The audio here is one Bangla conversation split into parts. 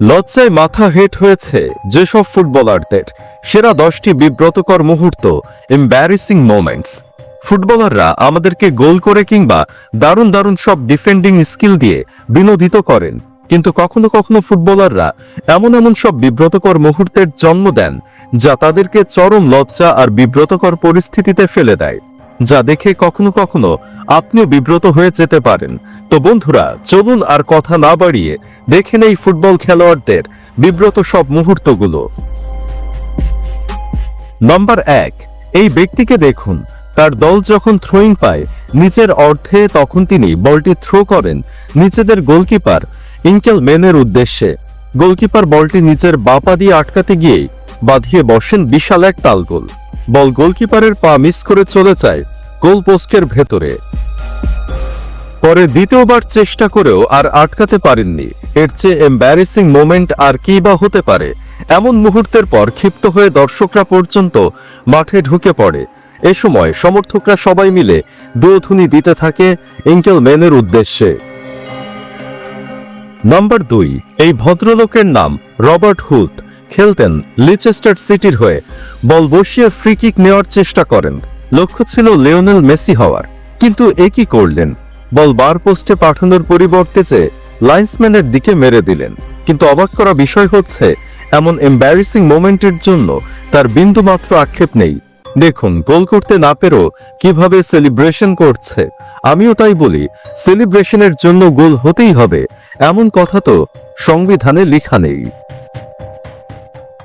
লজ্জায় মাথা হেট হয়েছে যেসব ফুটবলারদের। সেরা দশটি বিব্রতকর মুহূর্ত এম্বারিসিং মোমেন্টস ফুটবলাররা আমাদেরকে গোল করে কিংবা দারুণ দারুণ সব ডিফেন্ডিং স্কিল দিয়ে বিনোদিত করেন। কিন্তু কখনো কখনো ফুটবলাররা এমন এমন সব বিব্রতকর মুহূর্তের জন্ম দেন, যা তাদেরকে চরম লজ্জা আর বিব্রতকর পরিস্থিতিতে ফেলে দেয়। যা দেখে কখনো কখনো আপনিও বিব্রত হয়ে যেতে পারেন। তো বন্ধুরা, চলুন আর কথা না বাড়িয়ে দেখে নেই ফুটবল খেলোয়াড়দের বিব্রত সব মুহূর্তগুলো। নম্বর এক, এই ব্যক্তিকে দেখুন। তার দল যখন থ্রোয়িং পায়, নিচের অর্ধে তখন তিনি বলটি থ্রো করেন নিচেদের গোলকিপার ইঙ্কেল মেনের উদ্দেশ্যে। গোলকিপার বলটি নিচের বাপা দিয়ে আটকাতে গিয়ে বাঁধিয়ে বসেন বিশাল এক তালগোল বল গোলকিপারের পা মিস করে চলে যায় গোল পোস্টের ভেতরে। পরে দ্বিতীয়বার চেষ্টা করেও আর আটকাতে পারেননি। এর চেয়ে এম্বারেসিং মোমেন্ট আর কি বা হতে পারে, এমন মুহূর্তের পর ক্ষিপ্ত হয়ে দর্শকরা পর্যন্ত মাঠে ঢুকে পড়ে। এ সময় সমর্থকরা সবাই মিলে দুধুনি দিতে থাকে ইঙ্কেল মেনের উদ্দেশ্যে। নাম্বার দুই, এই ভদ্রলোকের নাম রবার্ট হুথ। খেলতেন লিচেস্টার সিটির হয়ে। বল বসিয়ে ফ্রি কিক নেওয়ার চেষ্টা করেন। লক্ষ্য ছিল লিওনেল মেসি হওয়ার। কিন্তু এ কি করলেন? বল বার পোস্টে পাঠানোর পরিবর্তে যে লাইন্সম্যানের দিকে মেরে দিলেন। কিন্তু অবাক করা বিষয় হচ্ছে, এমন এম্বারিসিং মোমেন্টের জন্য তার বিন্দুমাত্র আক্ষেপ নেই। দেখুন, গোল করতে না পেরেও কীভাবে সেলিব্রেশন করছে। আমিও তাই বলি সেলিব্রেশনের জন্য গোল হতেই হবে। এমন কথা তো সংবিধানে লেখা নেই।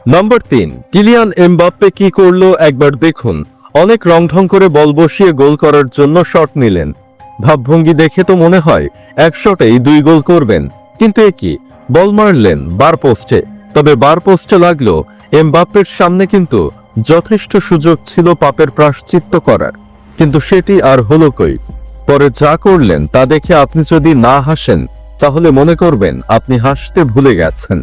নাম্বার তিন কিলিয়ান এমবাপ্পে কি করল? একবার দেখুন। অনেক রংঢং করে বল বসিয়ে গোল করার জন্য শট নিলেন। ভাবভঙ্গি দেখে তো মনে হয়, এক শটেই দুই গোল করবেন। কিন্তু এ কি? বল মারলেন বার পোস্টে। তবে বার পোস্টে লাগল এমবাপ্পের সামনে কিন্তু যথেষ্ট সুযোগ ছিল পাপের প্রাশ্চিত্য করার। কিন্তু সেটি আর হলো কই? পরে যা করলেন তা দেখে আপনি যদি না হাসেন, তাহলে মনে করবেন আপনি হাসতে ভুলে গেছেন।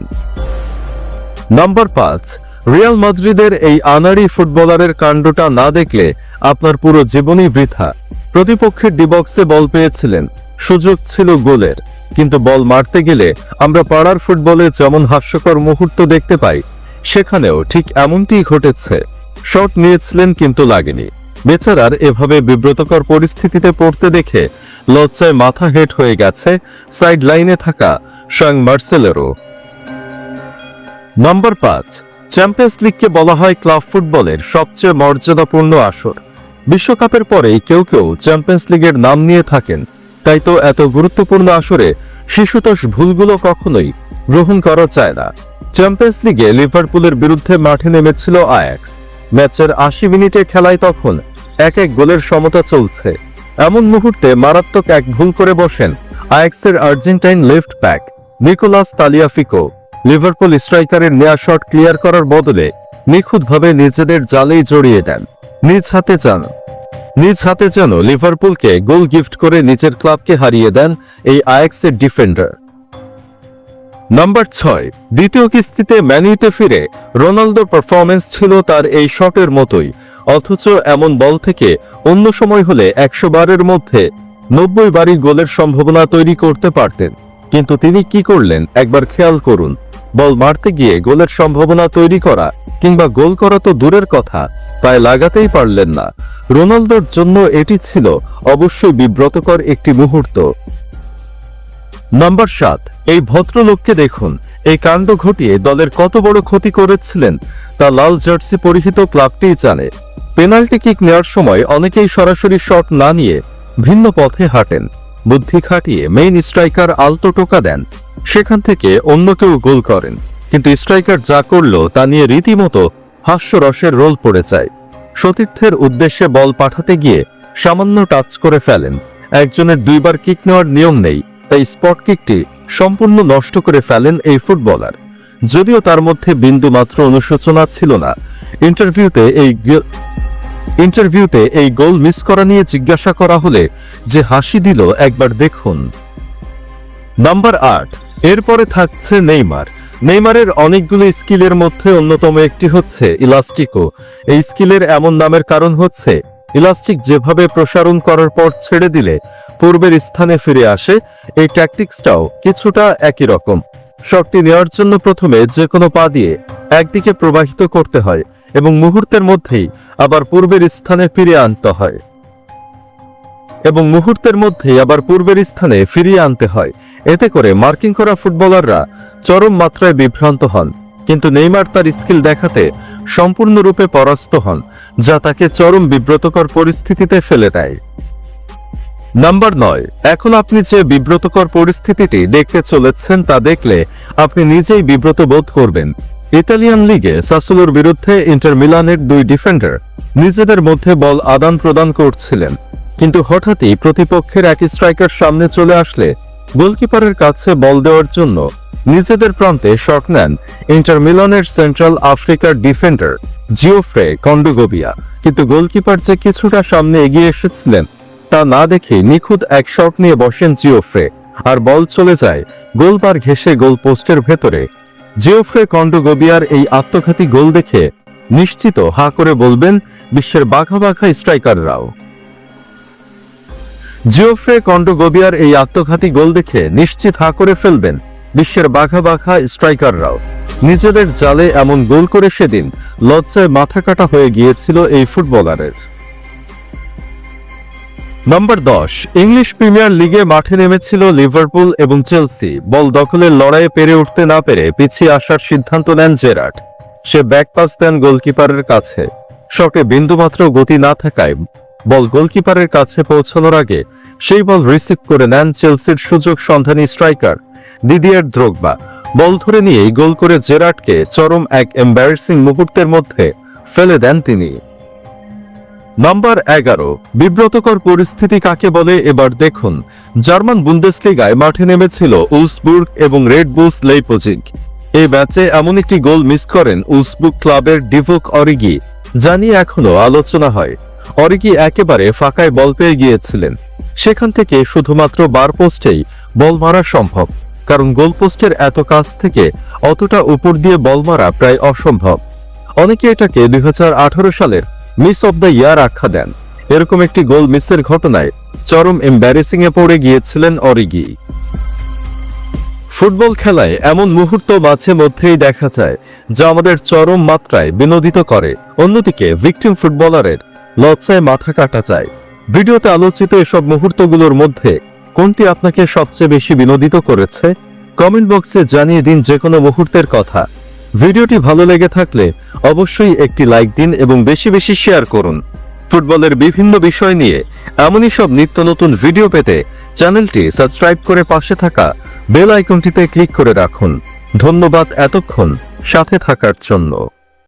নাম্বার পাঁচ, রিয়াল মাদ্রিদের এই আনাড়ি ফুটবলারের কাণ্ডটা না দেখলে আপনার পুরো জীবনই বৃথা। প্রতিপক্ষের ডিবক্সে বল পেয়েছিলেন, সুযোগ ছিল গোলের। কিন্তু বল মারতে গেলে আমরা পাড়ার ফুটবলে যেমন হাস্যকর মুহূর্ত দেখতে পাই, সেখানেও ঠিক এমনটিই ঘটেছে। শট নিয়েছিলেন কিন্তু লাগেনি। বেচারার এভাবে বিব্রতকর পরিস্থিতিতে পড়তে দেখে লজ্জায় মাথা হেট হয়ে গেছে সাইড লাইনে থাকা স্বয়ং মার্সেলেরও। নাম্বার পাঁচ চ্যাম্পিয়ন্স লিগকে বলা হয় ক্লাব ফুটবলের সবচেয়ে মর্যাদাপূর্ণ আসর। বিশ্বকাপের পরেই কেউ কেউ চ্যাম্পিয়ন্স লিগের নাম নিয়ে থাকেন, তাই তো এত গুরুত্বপূর্ণ আসরে শিশুতোষ ভুলগুলো কখনোই গ্রহণ করা যায় না। চ্যাম্পিয়ন্স লিগে লিভারপুলের বিরুদ্ধে মাঠে নেমেছিল আয়াক্স ম্যাচের আশি মিনিটে খেলায় তখন এক এক গোলের সমতা চলছে। এমন মুহূর্তে মারাত্মক এক ভুল করে বসেন আয়াক্সের Argentine left back Nicolas Tagliafico. Liverpool স্ট্রাইকারের নেয়া শট ক্লিয়ার করার বদলে নিখুঁতভাবে নিজেদের জালেই জড়িয়ে দেন। নিজ হাতে চান নিজ হাতে যেন লিভারপুলকে গোল গিফট করে নিজের ক্লাবকে হারিয়ে দেন এই আয়াক্সের ডিফেন্ডার। নাম্বার ছয়, দ্বিতীয় কিস্তিতে ম্যানিউতে ফিরে রোনালদোর পারফরমেন্স ছিল তার এই শটের মতোই, অথচ এমন বল থেকে অন্য সময় হলে একশো বারের মধ্যে নব্বই বারই গোলের সম্ভাবনা তৈরি করতে পারতেন। কিন্তু তিনি কি করলেন? একবার খেয়াল করুন। বল মারতে গিয়ে গোলের সম্ভাবনা তৈরি করা কিংবা গোল করা তো দূরের কথা পায়ে লাগাতেই পারলেন না। রোনালদোর জন্য এটি ছিল অবশ্যই বিব্রতকর একটি মুহূর্ত। নাম্বার সাত, এই ভদ্রলোককে দেখুন। এই কাণ্ড ঘটিয়ে দলের কত বড় ক্ষতি করেছিলেন, তা লাল জার্সি পরিহিত ক্লাবটিই জানে। পেনাল্টি কিক নেওয়ার সময় অনেকেই সরাসরি শট না নিয়ে ভিন্ন পথে হাঁটেন। বুদ্ধি খাটিয়ে মেইন স্ট্রাইকার আলতো টোকা দেন। সেখান থেকে অন্য কেউ গোল করেন, কিন্তু স্ট্রাইকার যা করল তা নিয়ে রীতিমতো হাস্যরসের রোল পড়ে যায়। সতীর্থের উদ্দেশ্যে বল পাঠাতে গিয়ে সামান্য টাচ করে ফেলেন। একজনের দুইবার কিক নেওয়ার নিয়ম নেই, তাই স্পট কিকটি সম্পূর্ণ নষ্ট করে ফেলেন এই ফুটবলার। যদিও তার মধ্যে বিন্দু মাত্র অনুশোচনা ছিল না, ইন্টারভিউতে এই ইন্টারভিউতে এই গোল মিস করা নিয়ে জিজ্ঞাসা করা হলে যে হাসি দিল, একবার দেখুন। নাম্বার আট এরপরে থাকছে নেইমার। নেইমারের অনেকগুলো স্কিলের মধ্যে অন্যতম একটি হচ্ছে ইলাস্টিকো। এই স্কিলের এমন নামের কারণ হচ্ছে, ইলাস্টিক যেভাবে প্রসারণ করার পর ছেড়ে দিলে পূর্বের স্থানে ফিরে আসে, এই ট্যাকটিক্সটাও কিছুটা একই রকম। শটটি নেওয়ার জন্য প্রথমে যে কোনো পা দিয়ে একদিকে প্রবাহিত করতে হয় এবং মুহূর্তের মধ্যেই আবার পূর্বের স্থানে ফিরিয়ে আনতে হয়। এবং মুহূর্তের মধ্যেই আবার পূর্বের স্থানে ফিরিয়ে আনতে হয়। এতে করে মার্কিং করা ফুটবলাররা চরম মাত্রায় বিভ্রান্ত হন। কিন্তু নেইমার তার স্কিল দেখাতে সম্পূর্ণরূপে পরাস্ত হন, যা তাকে চরম বিব্রতকর পরিস্থিতিতে ফেলে দেয়। নাম্বার নয়, এখন আপনি যে বিব্রতকর পরিস্থিতিটি দেখতে চলেছেন তা দেখলে আপনি নিজেই বিব্রত বোধ করবেন। ইতালিয়ান লিগে সাসুলোর বিরুদ্ধে ইন্টার মিলানের দুই ডিফেন্ডার নিজেদের মধ্যে বল আদান প্রদান করছিলেন। কিন্তু হঠাৎই প্রতিপক্ষের এক স্ট্রাইকার সামনে চলে আসলে গোলকিপারের কাছে বল দেওয়ার জন্য নিজেদের প্রান্তে শট নেন ইন্টার মিলনের সেন্ট্রাল আফ্রিকার ডিফেন্ডার জিওফ্রে কন্ডোগোবিয়া। কিন্তু গোলকিপার যে কিছুটা সামনে এগিয়ে এসেছিলেন, তা না দেখে নিখুঁত এক শট নিয়ে বসেন জিওফ্রে। আর বল চলে যায় গোলবার ঘেসে গোল পোস্টের ভেতরে। জিওফ্রে কন্ডোগোবিয়ার এই আত্মঘাতী গোল দেখে নিশ্চিত হা করে বলবেন, বিশ্বের বাঘা বাঘা স্ট্রাইকাররাও। জিওফ্রে কন্ডোগোবিয়ার এই আত্মঘাতী গোল দেখে নিশ্চিত হা করে ফেলবেন বিশ্বের বাঘা বাঘা স্ট্রাইকাররাও। নিজেদের জালে এমন গোল করে সেদিন লজ্জায় মাথা কাটা হয়ে গিয়েছিল এই ফুটবলারের। নম্বর দশ, ইংলিশ প্রিমিয়ার লিগে মাঠে নেমেছিল লিভারপুল এবং চেলসি। বল দখলের লড়াইয়ে পেরে উঠতে না পেরে পিছিয়ে আসার সিদ্ধান্ত নেন জেরাট সে ব্যাক পাস দেন গোলকিপারের কাছে। শটে বিন্দুমাত্র গতি না থাকায় বল গোলকিপারের কাছে পৌঁছানোর আগে সেই বল রিসিভ করে নেন চেলসির সুযোগ সন্ধানী স্ট্রাইকার দিদিয়ার দ্রোগবা। বল ধরে নিয়েই গোল করে জেরাটকে চরম এক এম্বারেসিং মুহূর্তের মধ্যে ফেলে দেন তিনি। নাম্বার এগারো, বিব্রতকর পরিস্থিতি কাকে বলে? এবার দেখুন, জার্মান বুন্দেসলিগায় মাঠে নেমেছিল উলসবুর্গ এবং রেড বুলস লেইপোজিগ। এই ম্যাচে এমন একটি গোল মিস করেন উলসবুর্গ ক্লাবের ডিভোক অরিগি, যা নিয়ে এখনও আলোচনা হয়। অরিগি একেবারে ফাঁকায় বল পেয়ে গিয়েছিলেন। সেখান থেকে শুধুমাত্র বার পোস্টেই বল মারা সম্ভব, কারণ গোল পোস্টের এত কাছ থেকে অতটা উপর দিয়ে বল মারা প্রায় অসম্ভব। অনেকে এটাকে দুই সালের মিস অব দ্য ইয়ার আখ্যা দেন। এরকম একটি গোল মিসের ঘটনায় চরম এম্বারেসিং এ পড়ে গিয়েছিলেন অরিগি ফুটবল খেলায় এমন মুহূর্ত মাঝে মধ্যেই দেখা যায়, যা আমাদের চরম মাত্রায় বিনোদিত করে। অন্যদিকে ভিকটিম ফুটবলারের লজ্জায় মাথা কাটা যায় ভিডিওতে আলোচিত এসব মুহূর্তগুলোর মধ্যে কোনটি আপনাকে সবচেয়ে বেশি বিনোদিত করেছে? কমেন্ট বক্সে জানিয়ে দিন যে কোনো মুহূর্তের কথা। ভিডিওটি ভালো লেগে থাকলে অবশ্যই একটি লাইক দিন এবং বেশি বেশি শেয়ার করুন। ফুটবলের বিভিন্ন বিষয় নিয়ে এমনই সব নিত্য নতুন ভিডিও পেতে চ্যানেলটি সাবস্ক্রাইব করে পাশে থাকা বেল আইকনটিতে ক্লিক করে রাখুন। ধন্যবাদ এতক্ষণ সাথে থাকার জন্য।